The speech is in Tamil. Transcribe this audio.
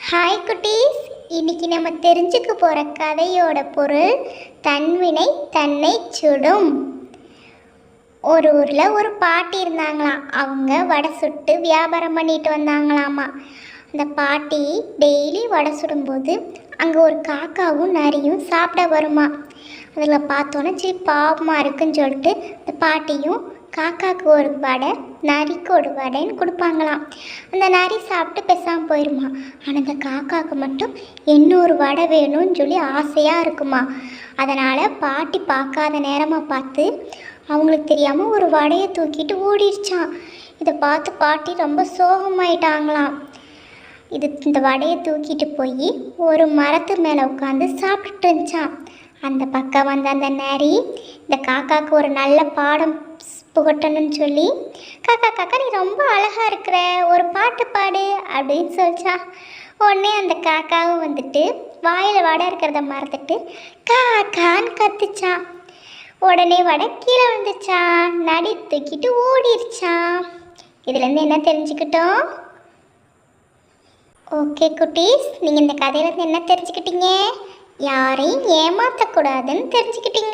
ஹாய் குட்டீஸ். இன்னைக்கு நம்ம தெரிஞ்சுக்க போகிற கதையோட பொருள் தன்வினை தன்னை சுடும். ஒரு ஊரில் ஒரு பாட்டி இருந்தாங்களாம். அவங்க வடை சுட்டு வியாபாரம் பண்ணிட்டு வந்தாங்களாமா. அந்த பாட்டி டெய்லி வடை சுடும்போது அங்கே ஒரு காக்காவும் நரியும் சாப்பிட வருமா. அதில் பார்த்தோன்னே சரி பாவமாக இருக்குன்னு சொல்லிட்டு அந்த பாட்டியும் காக்காவுக்கு ஒரு வடை நரிக்கு ஒரு வடைன்னு கொடுப்பாங்களாம். அந்த நரி சாப்பிட்டு பேசாமல் போயிருமா. ஆனால் அந்த காக்காவுக்கு மட்டும் இன்னொரு வடை வேணும்னு சொல்லி ஆசையாக இருக்குமா. அதனால் பாட்டி பார்க்காத நேரமாக பார்த்து அவங்களுக்கு தெரியாமல் ஒரு வடையை தூக்கிட்டு ஓடிடுச்சான் இதை பார்த்து பாட்டி ரொம்ப சோகமாயிட்டாங்களாம். இது இந்த வடையை தூக்கிட்டு போய் ஒரு மரத்து மேலே உட்காந்து சாப்பிட்டுட்டு இருந்துச்சான் அந்த பக்கம் வந்த அந்த நரி இந்த காக்காவுக்கு ஒரு நல்ல பாடம் புகட்டணும்னு சொல்லி காக்கா காக்கா நீ ரொம்ப அழகாக இருக்கிற ஒரு பாட்டு பாடு அப்படின்னு சொல்லிச்சா. உடனே அந்த காக்காவும் வந்துட்டு வாயில் வடை இருக்கிறத மறந்துட்டு காக்கான்னு கத்துச்சான் உடனே வடை கீழே விழுந்துச்சான் நடி தூக்கிட்டு ஓடிருச்சான் இதுலேருந்து என்ன தெரிஞ்சுக்கிட்டோம்? ஓகே குட்டீஸ் நீங்கள் இந்த கதையிலேருந்து என்ன தெரிஞ்சுக்கிட்டீங்க? யாரையும் ஏமாற்றக்கூடாதுன்னு தெரிஞ்சுக்கிட்டீங்களா?